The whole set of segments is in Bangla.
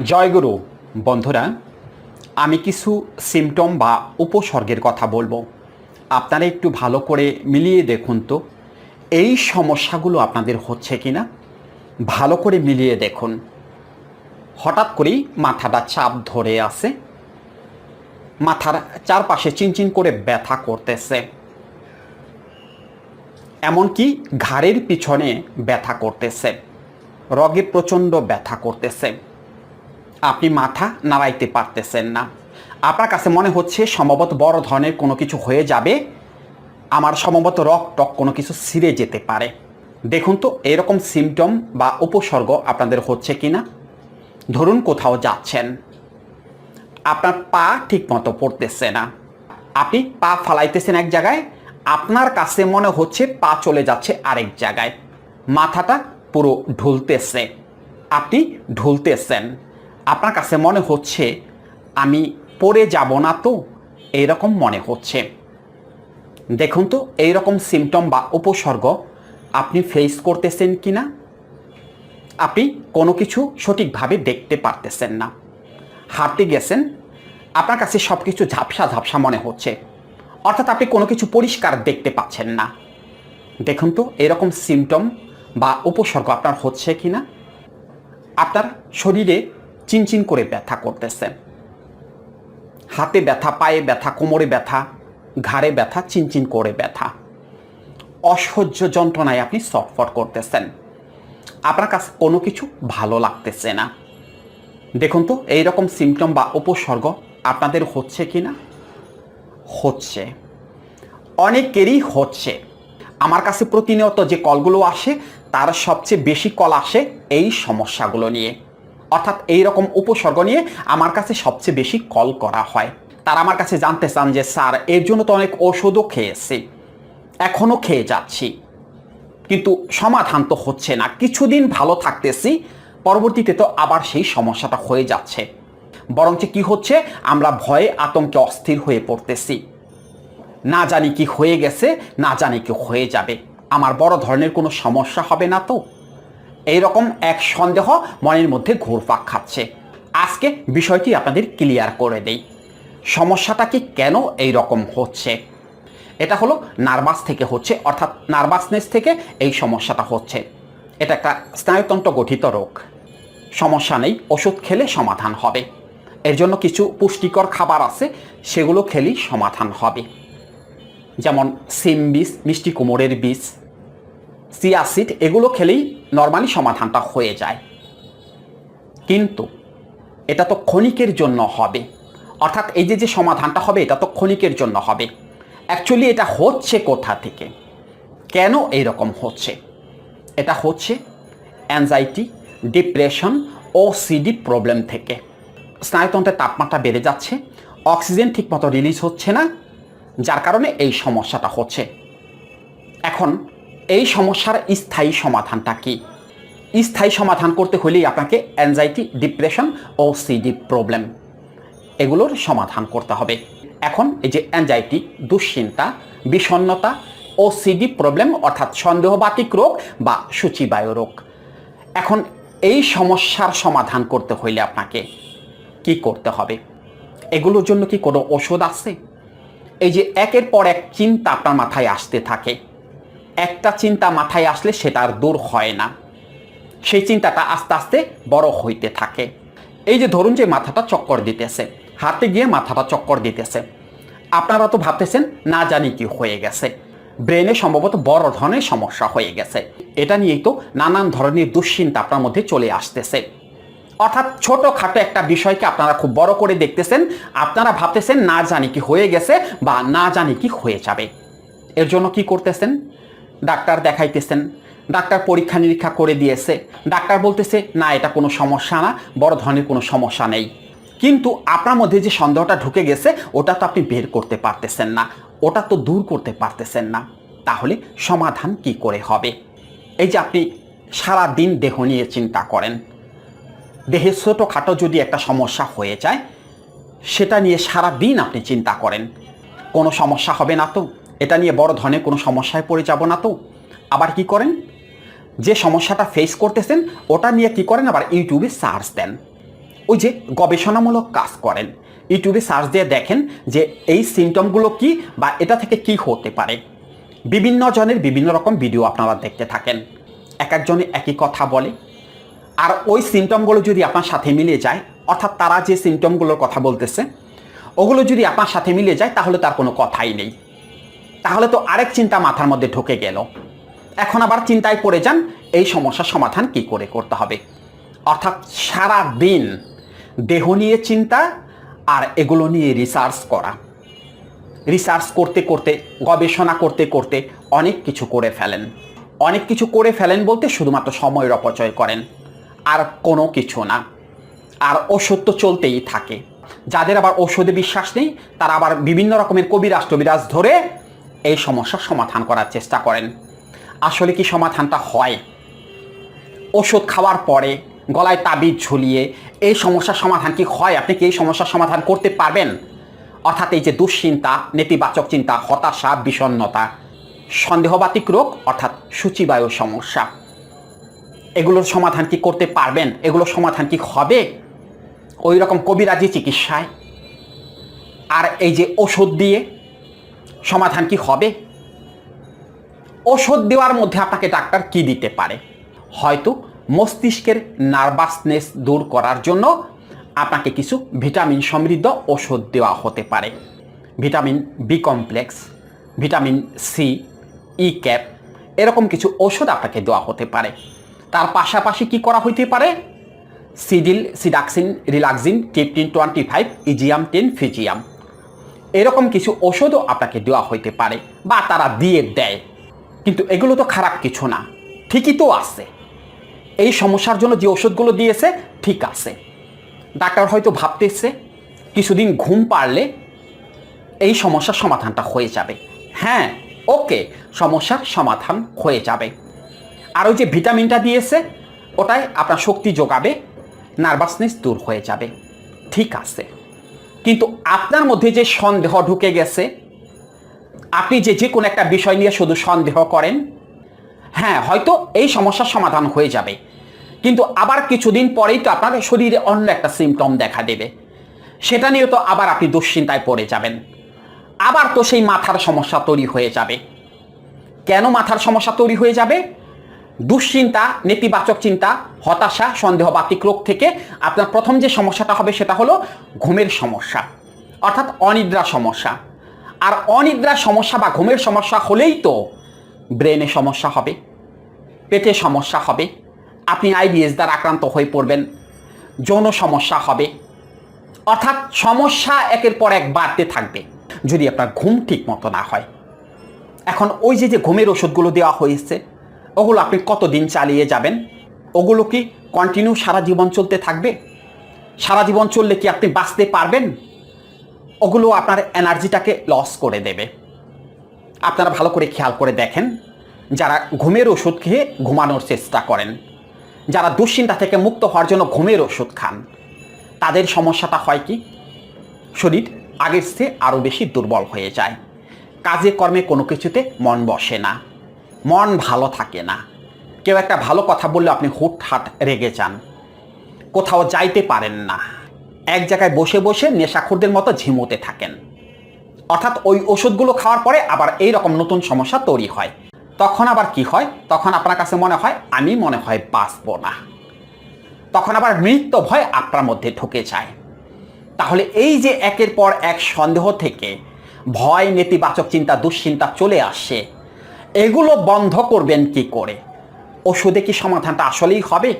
জয়গুরু বন্ধুরা, আমি কিছু সিমটম বা উপসর্গের কথা বলব। আপনারা একটু ভালো করে মিলিয়ে দেখুন তো, এই সমস্যাগুলো আপনাদের হচ্ছে কি না ভালো করে মিলিয়ে দেখুন। হঠাৎ করেই মাথাটা চাপ ধরে আছে, মাথার চারপাশে চিনচিন করে ব্যথা করতেছে। এমনকি ঘাড়ের পিছনে ব্যথা করতেছে, রগে প্রচণ্ড ব্যথা করতেছে। আপনি মাথা নাড়াইতে পারতেছেন না। আপনার কাছে মনে হচ্ছে সম্ভবত বড় ধরনের কোনো কিছু হয়ে যাবে। আমার সম্ভবত রক টক কোনো কিছু ছিঁড়ে যেতে পারে। দেখুন তো, এরকম সিমটম বা উপসর্গ আপনাদের হচ্ছে কি না ধরুন কোথাও যাচ্ছেন। আপনার পা ঠিক মতো পড়তেছে না। আপনি পা ফালাইতেছেন এক জায়গায়, আপনার কাছে মনে হচ্ছে পা চলে যাচ্ছে আরেক জায়গায়। মাথাটা পুরো ঢুলতেছে। আপনি ঢুলতেছেন। আপনার কাছে মনে হচ্ছে আমি পড়ে যাব না তো? এইরকম মনে হচ্ছে। দেখুন তো, এইরকম সিমটম বা উপসর্গ আপনি ফেস করতেছেন কি না আপনি কোনো কিছু সঠিকভাবে দেখতে পারতেছেন না। হাঁটতে গেছেন, আপনার কাছে সব কিছু ঝাপসা ঝাপসা মনে হচ্ছে। অর্থাৎ আপনি কোনো কিছু পরিষ্কার দেখতে পাচ্ছেন না। দেখুন তো, এরকম সিমটম বা উপসর্গ আপনার হচ্ছে কি না আপনার শরীরে চিনচিন করে ব্যথা করতেছে। হাতে ব্যথা, পায়ে ব্যথা, কোমরে ব্যথা, ঘাড়ে ব্যথা, চিনচিন করে ব্যথা। অসহ্য যন্ত্রণায় আপনি ছটফট করতেছেন। আপনার কাছে কোনো কিছু ভালো লাগতেছে না। দেখুন তো, এইরকম সিমটম বা উপসর্গ আপনাদের হচ্ছে কি না হচ্ছে। অনেকেরই হচ্ছে। আমার কাছে প্রতিনিয়ত যে কলগুলো আসে, তার সবচেয়ে বেশি কল আসে এই সমস্যাগুলো নিয়ে। অর্থাৎ এই রকম উপসর্গ নিয়ে আমার কাছে সবচেয়ে বেশি কল করা হয়। তারা আমার কাছে জানতে চান যে, স্যার, এর জন্য তো অনেক ওষুধও খেয়েছি, এখনও খেয়ে যাচ্ছি। কিন্তু সমাধান তো হচ্ছে না, কিছুদিন ভালো থাকতেছি, পরবর্তীতে তো আবার সেই সমস্যাটা হয়ে যাচ্ছে। বরঞ্চ কি হচ্ছে, আমরা ভয়ে আতঙ্কে অস্থির হয়ে পড়তেছি। না জানি কি হয়ে গেছে, না জানি কি হয়ে যাবে। আমার বড় ধরনের কোনো সমস্যা হবে না তো? এইরকম এক সন্দেহ মনের মধ্যে ঘুরপাক খাচ্ছে। আজকে বিষয়টি আপনাদের ক্লিয়ার করে দেই। সমস্যাটা কি কেন এই রকম হচ্ছে? এটা হলো নার্ভাস থেকে হচ্ছে, অর্থাৎ নার্ভাসনেস থেকে এই সমস্যাটা হচ্ছে। এটা একটা স্নায়ুতন্ত্র গঠিত রোগ। সমস্যা নেই, ওষুধ খেলে সমাধান হবে। এর জন্য কিছু পুষ্টিকর খাবার আছে, সেগুলো খেলেই সমাধান হবে। যেমন সিম বীজ, মিষ্টি কুমড়ের বীজ সিয়াসিড এগুলো খেলেই নর্মালি সমাধানটা হয়ে যায়। কিন্তু এটা তো ক্ষণিকের জন্য হবে। অর্থাৎ এই যে যে সমাধানটা হবে, এটা তো ক্ষণিকের জন্য হবে। অ্যাকচুয়ালি এটা হচ্ছে কোথা থেকে? কেন এই রকম হচ্ছে? এটা হচ্ছে anxiety depression O CD problem থেকে। স্নায়ুতন্ত্রের তাপমাত্রা বেড়ে যাচ্ছে অক্সিজেন ঠিকমতো রিলিজ হচ্ছে না, যার কারণে এই সমস্যাটা হচ্ছে। এখন এই সমস্যার স্থায়ী সমাধানটা কি? স্থায়ী সমাধান করতে হলেই আপনাকে anxiety depression O CD problem এগুলোর সমাধান করতে হবে। এখন এই যে অ্যাংজাইটি দুশ্চিন্তা বিষণ্নতা ও সিডি প্রবলেম অর্থাৎ সন্দেহবাতিক রোগ বা সূচিবায়ু রোগ। এখন এই সমস্যার সমাধান করতে হইলে আপনাকে কি করতে হবে? এগুলোর জন্য কি কোনো ওষুধ আছে? এই যে একের পর এক চিন্তা আপনার মাথায় আসতে থাকে। একটা চিন্তা মাথায় আসলে সেটা আর দূর হয় না। সেই চিন্তাটা আস্তে আস্তে বড় হইতে থাকে। এই যে ধরুন যে মাথাটা চক্কর দিতেছে, হাতে গিয়ে মাথাটা চক্কর দিতেছে। আপনারা তো ভাবতেছেন, না জানি কি হয়ে গেছে। ব্রেনে সম্ভবত বড় ধরনের সমস্যা হয়ে গেছে। এটা নিয়েই তো নানান ধরনের দুশ্চিন্তা আপনার মধ্যে চলে আসতেছে। অর্থাৎ ছোটোখাটো একটা বিষয়কে আপনারা খুব বড় করে দেখতেছেন, আপনারা ভাবতেছেন, না জানি কি হয়ে গেছে বা না জানি কি হয়ে যাবে। এর জন্য কি করতেছেন? ডাক্তার দেখাইতেছেন, ডাক্তার পরীক্ষা নিরীক্ষা করে দিয়েছে। ডাক্তার বলতেছে, না, এটা কোনো সমস্যা না, বড় ধরনের কোনো সমস্যা নেই। কিন্তু আপনার মধ্যে যে সন্দেহটা ঢুকে গেছে, ওটা তো আপনি বের করতে পারতেছেন না, ওটা তো দূর করতে পারতেছেন না। তাহলে সমাধান কি করে হবে? এই যে আপনি সারা দিন দেহ নিয়ে চিন্তা করেন, দেহে ছোটোখাটো যদি একটা সমস্যা হয়ে যায়, সেটা নিয়ে সারা দিন আপনি চিন্তা করেন। কোনো সমস্যা হবে না তো এটা নিয়ে বড় ধরনের কোনো সমস্যায় পড়ে যাব না তো। আবার কি করেন? যে সমস্যাটা ফেস করতেছেন, ওটা নিয়ে কি করেন? আবার ইউটিউবে সার্চ দেন। ওই যে গবেষণামূলক কাজ করেন। ইউটিউবে সার্চ দিয়ে দেখেন যে এই সিমটমগুলো কি বা এটা থেকে কি হতে পারে। বিভিন্ন জনের বিভিন্ন রকম ভিডিও আপনারা দেখতে থাকেন। এক একজনে একই কথা বলে। আর ওই সিমটমগুলো যদি আপনার সাথে মিলে যায়, অর্থাৎ তারা যে সিমটমগুলোর কথা বলতেছে, ওগুলো যদি আপনার সাথে মিলে যায়, তাহলে তার কোনো কথাই নেই। তাহলে তো আরেক চিন্তা মাথার মধ্যে ঢুকে গেল। এখন আবার চিন্তায় পড়ে যান, এই সমস্যার সমাধান কি করে করতে হবে। অর্থাৎ সারা দিন দেহ নিয়ে চিন্তা আর এগুলো নিয়ে রিসার্চ করা। রিসার্চ করতে করতে, গবেষণা করতে করতে অনেক কিছু করে ফেলেন। অনেক কিছু করে ফেলেন বলতে শুধুমাত্র সময়ের অপচয় করেন। আর কোনো কিছু না। আর ওষুধ তো চলতেই থাকে। যাদের আবার ওষুধে বিশ্বাস নেই, তারা আবার বিভিন্ন রকমের কবিরাজ টবিরাজ ধরে এই সমস্যার সমাধান করার চেষ্টা করেন। আসলে কি সমাধানটা হয়? ওষুধ খাওয়ার পরে গলায় তাবিজ ঝুলিয়ে এই সমস্যার সমাধান কি হয়? আপনি কি এই সমস্যার সমাধান করতে পারবেন? অর্থাৎ এই যে দুশ্চিন্তা, নেতিবাচক চিন্তা, হতাশা, বিষণ্ণতা, সন্দেহবাতিক রোগ, অর্থাৎ সূচিবায়ু সমস্যা, এগুলোর সমাধান কি করতে পারবেন? এগুলোর সমাধান কি হবে? ওই রকম কবিরাজি চিকিৎসায়। আর এই যে ওষুধ দিয়ে সমাধান কি হবে? ওষুধ দেওয়ার মধ্যে আপনাকে ডাক্তার কি দিতে পারে? হয়তো মস্তিষ্কের নার্ভাসনেস দূর করার জন্য আপনাকে কিছু ভিটামিন সমৃদ্ধ ওষুধ দেওয়া হতে পারে। Vitamin B complex vitamin C E cap এরকম কিছু ওষুধ আপনাকে দেওয়া হতে পারে। তার পাশাপাশি কি করা হইতে পারে? সিডিল, সিডাক্সিন, রিলাক্সিন, টিপটিন, টোয়েন্টি ফাইভ, ইজিয়াম, টেন, ফিজিয়াম। এরকম কিছু ওষুধও আপনাকে দেওয়া হইতে পারে বা তারা দিয়ে দেয়। কিন্তু এগুলো তো খারাপ কিছু না। ঠিকই তো আছে। এই সমস্যার জন্য যে ওষুধগুলো দিয়েছে, ঠিক আছে। ডাক্তার হয়তো ভাবতেছে, কিছুদিন ঘুম পারলে এই সমস্যার সমাধানটা হয়ে যাবে। হ্যাঁ ওকে, সমস্যার সমাধান হয়ে যাবে। আর ওই যে ভিটামিনটা দিয়েছে, ওটাই আপনার শক্তি যোগাবে, নার্ভাসনেস দূর হয়ে যাবে। ঠিক আছে। কিন্তু আপনার মধ্যে যে সন্দেহ ঢুকে গেছে, আপনি যে যে কোনো একটা বিষয় নিয়ে শুধু সন্দেহ করেন হ্যাঁ হয়তো এই সমস্যার সমাধান হয়ে যাবে। কিন্তু আবার কিছুদিন পরেই তো আপনার শরীরে অন্য একটা সিমটম দেখা দেবে। সেটা নিয়ে তো আবার আপনি দুশ্চিন্তায় পড়ে যাবেন। আবার তো সেই মাথার সমস্যা তৈরি হয়ে যাবে। কেন মাথার সমস্যা তৈরি হয়ে যাবে? দুশ্চিন্তা, নেতিবাচক চিন্তা, হতাশা সন্দেহবাতিক রোগ থেকে আপনার প্রথম যে সমস্যাটা হবে সেটা হলো ঘুমের সমস্যা, অর্থাৎ অনিদ্রা সমস্যা। আর অনিদ্রা সমস্যা বা ঘুমের সমস্যা হলেই তো ব্রেনে সমস্যা হবে, পেটে সমস্যা হবে, আপনি আইবিএস দ্বারা আক্রান্ত হয়ে পড়বেন, যৌন সমস্যা হবে, অর্থাৎ সমস্যা একের পর এক বাড়তে থাকবে যদি আপনার ঘুম ঠিক মতো না হয়। এখন ওই যে যে ঘুমের ওষুধগুলো দেওয়া হয়েছে ওগুলো আপনি কতদিন চালিয়ে যাবেন? ওগুলো কি কন্টিনিউ সারা জীবন চলতে থাকবে? সারা জীবন চললে কি আপনি বাঁচতে পারবেন? ওগুলো আপনার এনার্জিটাকে লস করে দেবে। আপনারা ভালো করে খেয়াল করে দেখেন, যারা ঘুমের ওষুধ খেয়ে ঘুমানোর চেষ্টা করেন, যারা দুশ্চিন্তা থেকে মুক্ত হওয়ার জন্য ঘুমের ওষুধ খান, তাদের সমস্যাটা হয় কি? শরীর আগের চেয়ে আরও বেশি দুর্বল হয়ে যায়। কাজে কর্মে কোনো কিছুতে মন বসে না। মন ভালো থাকে না। কেউ একটা ভালো কথা বললে আপনি হুটহাট রেগে যান। কোথাও যাইতে পারেন না। এক জায়গায় বসে বসে নেশাখোরদের মতো ঝিমোতে থাকেন। অর্থাৎ ওই ওষুধগুলো খাওয়ার পরে আবার এই রকম নতুন সমস্যা তৈরি হয়। তখন আবার কি হয়? তখন আপনার কাছে মনে হয়, আমি মনে হয় বাঁচব না। তখন আবার মৃত্যু ভয় আপনার মধ্যে ঢুকে যায়। তাহলে এই যে একের পর এক সন্দেহ থেকে ভয়, নেতিবাচক চিন্তা, দুশ্চিন্তা চলে আসে। এগুলো বন্ধ করবেন কি করে? ওষুধে কি সমাধানটা আসলেই হবে?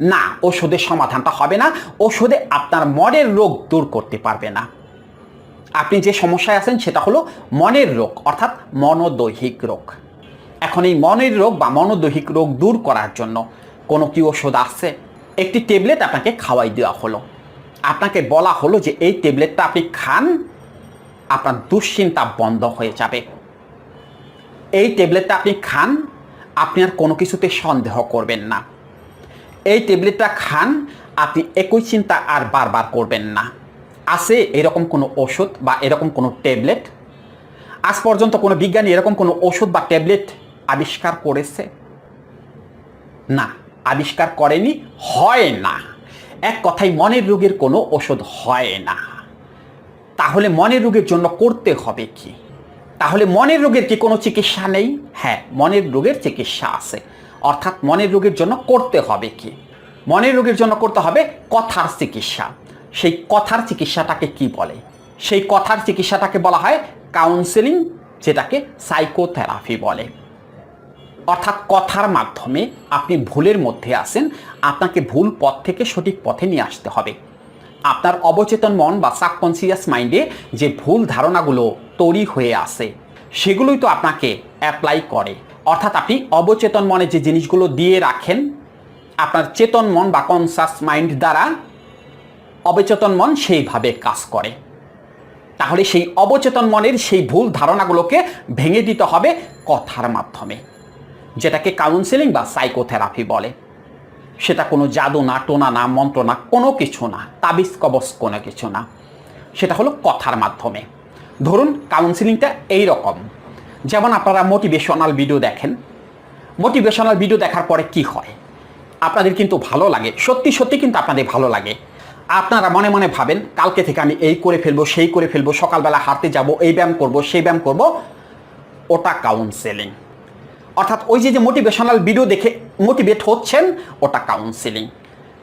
না ওষুধের সমাধানটা হবে না। ওষুধে আপনার মনের রোগ দূর করতে পারবে না। আপনি যে সমস্যায় আছেন সেটা হলো মনের রোগ, অর্থাৎ মনোদৈহিক রোগ। এখন এই মনের রোগ বা মনোদৈহিক রোগ দূর করার জন্য কোনো কি ওষুধ আসছে? একটি ট্যাবলেট আপনাকে খাওয়াই দেওয়া হলো। আপনাকে বলা হলো যে এই ট্যাবলেটটা আপনি খান, আপনার দুশ্চিন্তা বন্ধ হয়ে যাবে। এই ট্যাবলেটটা আপনি খান, আপনি আর কোনো কিছুতে সন্দেহ করবেন না। এই ট্যাবলেটটা খান, আপনি একই চিন্তা আর বারবার করবেন না। আছে এরকম কোনো ওষুধ বা এরকম কোনো ট্যাবলেট আজ পর্যন্ত কোনো বিজ্ঞানী এরকম কোনো ওষুধ বা ট্যাবলেট আবিষ্কার করেছে? না, আবিষ্কার করেনি, হয় না। এক কথায় মনের রোগের কোনো ওষুধ হয় না। তাহলে মনের রোগের জন্য করতে হবে কি? তাহলে মনের রোগের কি কোনো চিকিৎসা নেই? হ্যাঁ মনের রোগের চিকিৎসা আছে। অর্থাৎ মনের রোগের জন্য করতে হবে কি? মনের রোগের জন্য করতে হবে কথার চিকিৎসা। সেই কথার চিকিৎসাটাকে কি বলে? সেই কথার চিকিৎসাটাকে বলা হয় কাউন্সেলিং যেটাকে সাইকোথেরাপি বলে। অর্থাৎ কথার মাধ্যমে আপনি ভুলের মধ্যে আসেন আপনাকে ভুল পথ থেকে সঠিক পথে নিয়ে আসতে হবে। আপনার অবচেতন মন বা সাবকনসিয়াস মাইন্ডে যে ভুল ধারণাগুলো তৈরি হয়ে আসে। সেগুলোই তো আপনাকে অ্যাপ্লাই করে। অর্থাৎ আপনি অবচেতন মনে যে জিনিসগুলো দিয়ে রাখেন, আপনার চেতন মন বা কনসাস মাইন্ড দ্বারা অবচেতন মন সেইভাবে কাজ করে। তাহলে সেই অবচেতন মনের সেই ভুল ধারণাগুলোকে ভেঙে দিতে হবে কথার মাধ্যমে, যেটাকে কাউন্সেলিং বা সাইকোথেরাপি বলে। সেটা কোনো জাদু না, টোনা না, মন্ত্র না, কোনো কিছু না, তাবিজ কবচ কোনো কিছু না। সেটা হলো কথার মাধ্যমে। ধরুন কাউন্সিলিংটা এই রকম যেমন আপনারা মোটিভেশনাল ভিডিও দেখেন। মোটিভেশনাল ভিডিও দেখার পরে কি হয়? আপনাদের কিন্তু ভালো লাগে। সত্যি সত্যি কিন্তু আপনাদের ভালো লাগে। আপনারা মনে মনে ভাবেন, কালকে থেকে আমি এই করে ফেলব, সেই করে ফেলব, সকালবেলা হাঁটতে যাব, এই ব্যায়াম করব, সেই ব্যায়াম করব, ওটা কাউন্সেলিং অর্থাৎ ওই যে যে মোটিভেশনাল ভিডিও দেখে মোটিভেট হচ্ছেন, ওটা কাউন্সেলিং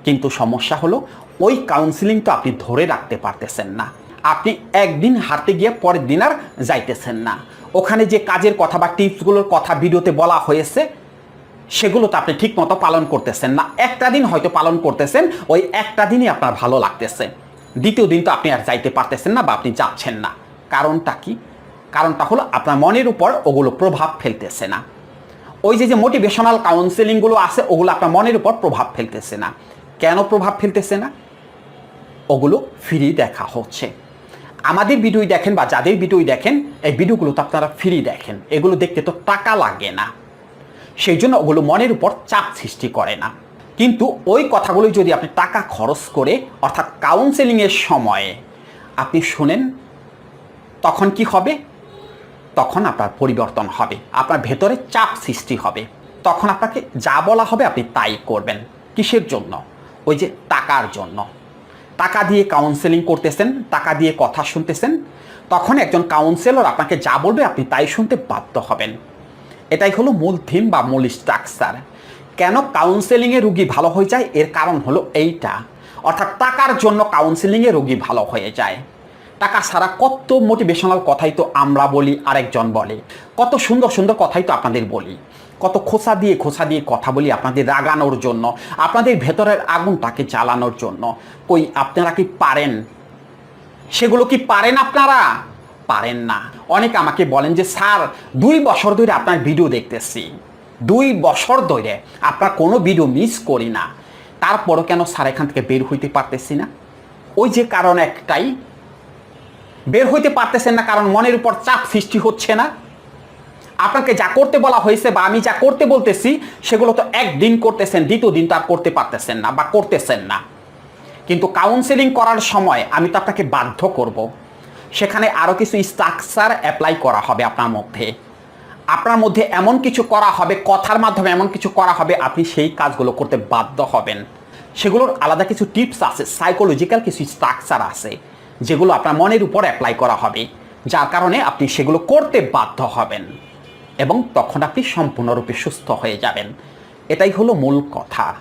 কিন্তু সমস্যা হলো, ওই কাউন্সিলিং তো আপনি ধরে রাখতে পারতেছেন না। আপনি একদিন হাঁটতে গিয়ে পরের দিন আর যাইতেছেন না। ওখানে যে কাজের কথা বা টিপসগুলোর কথা ভিডিওতে বলা হয়েছে, সেগুলো তো আপনি ঠিক মতো পালন করতেছেন না। একটা দিন হয়তো পালন করতেছেন, ওই একটা দিনই আপনার ভালো লাগতেছে। দ্বিতীয় দিন তো আপনি আর যাইতে পারতেছেন না বা আপনি যাচ্ছেন না। কারণটা কি? কারণটা হলো আপনার মনের উপর ওগুলো প্রভাব ফেলতেছে না। ওই যে যে মোটিভেশনাল কাউন্সেলিংগুলো আছে, ওগুলো আপনার মনের উপর প্রভাব ফেলতেছে না। কেন প্রভাব ফেলতেছে না? ওগুলো ফ্রি দেখা হচ্ছে। আমাদের ভিডিওই দেখেন বা যাদের ভিডিওই দেখেন, এই ভিডিওগুলো তো আপনারা ফ্রি দেখেন। এগুলো দেখতে তো টাকা লাগে না। সেই জন্য ওগুলো মনের উপর চাপ সৃষ্টি করে না। কিন্তু ওই কথাগুলো যদি আপনি টাকা খরচ করে, অর্থাৎ কাউন্সেলিংয়ের সময়ে আপনি শুনেন, তখন কি হবে? তখন আপনার পরিবর্তন হবে। আপনার ভেতরে চাপ সৃষ্টি হবে। তখন আপনাকে যা বলা হবে আপনি তাই করবেন। কিসের জন্য? ওই যে টাকার জন্য। টাকা দিয়ে কাউন্সেলিং করতেছেন, টাকা দিয়ে কথা শুনতেছেন, তখন একজন কাউন্সেলর আপনাকে যা বলবে আপনি তাই শুনতে বাধ্য হবেন। এটাই হলো মূল থিম বা মূল স্ট্রাকচার কেন কাউন্সেলিংয়ে রুগী ভালো হয়ে যায়? এর কারণ হলো এইটা। অর্থাৎ টাকার জন্য কাউন্সেলিংয়ে রুগী ভালো হয়ে যায়। টাকা ছাড়া কত মোটিভেশনাল কথাই তো আমরা বলি, আরেকজন বলে। কত সুন্দর সুন্দর কথাই তো আপনাদের বলি। কত খোসা দিয়ে খোসা দিয়ে কথা বলি আপনাদের রাগানোর জন্য, আপনাদের ভেতরের আগুনটাকে জ্বালানোর জন্য। কই, আপনারা কি পারেন? সেগুলো কি পারেন আপনারা? পারেন না। অনেক আমাকে বলেন যে, স্যার, দুই বছর ধরে আপনার ভিডিও দেখতেছি। দুই বছর ধরে আপনার কোনো ভিডিও মিস করি না। তারপরও কেন স্যার এখান থেকে বের হইতে পারতেছি না? ওই যে কারণ একটাই। বের হইতে পারতেছেন না কারণ মনের উপর চাপ সৃষ্টি হচ্ছে না। আপনাকে যা করতে বলা হয়েছে বা আমি যা করতে বলতেছি, সেগুলো তো একদিন করতেছেন, দ্বিতীয় দিন তো আর করতে পারতেছেন না বা করতেছেন না। কিন্তু কাউন্সেলিং করার সময় আমি তো আপনাকে বাধ্য করব। সেখানে আরও কিছু স্ট্রাকচার অ্যাপ্লাই করা হবে আপনার মধ্যে। আপনার মধ্যে এমন কিছু করা হবে, কথার মাধ্যমে এমন কিছু করা হবে, আপনি সেই কাজগুলো করতে বাধ্য হবেন। সেগুলোর আলাদা কিছু টিপস আছে সাইকোলজিক্যাল কিছু স্ট্রাকচার আছে, যেগুলো আপনার মনের উপর অ্যাপ্লাই করা হবে, যার কারণে আপনি সেগুলো করতে বাধ্য হবেন। এবং তখন আপনি সম্পূর্ণরূপে সুস্থ হয়ে যাবেন। এটাই হলো মূল কথা।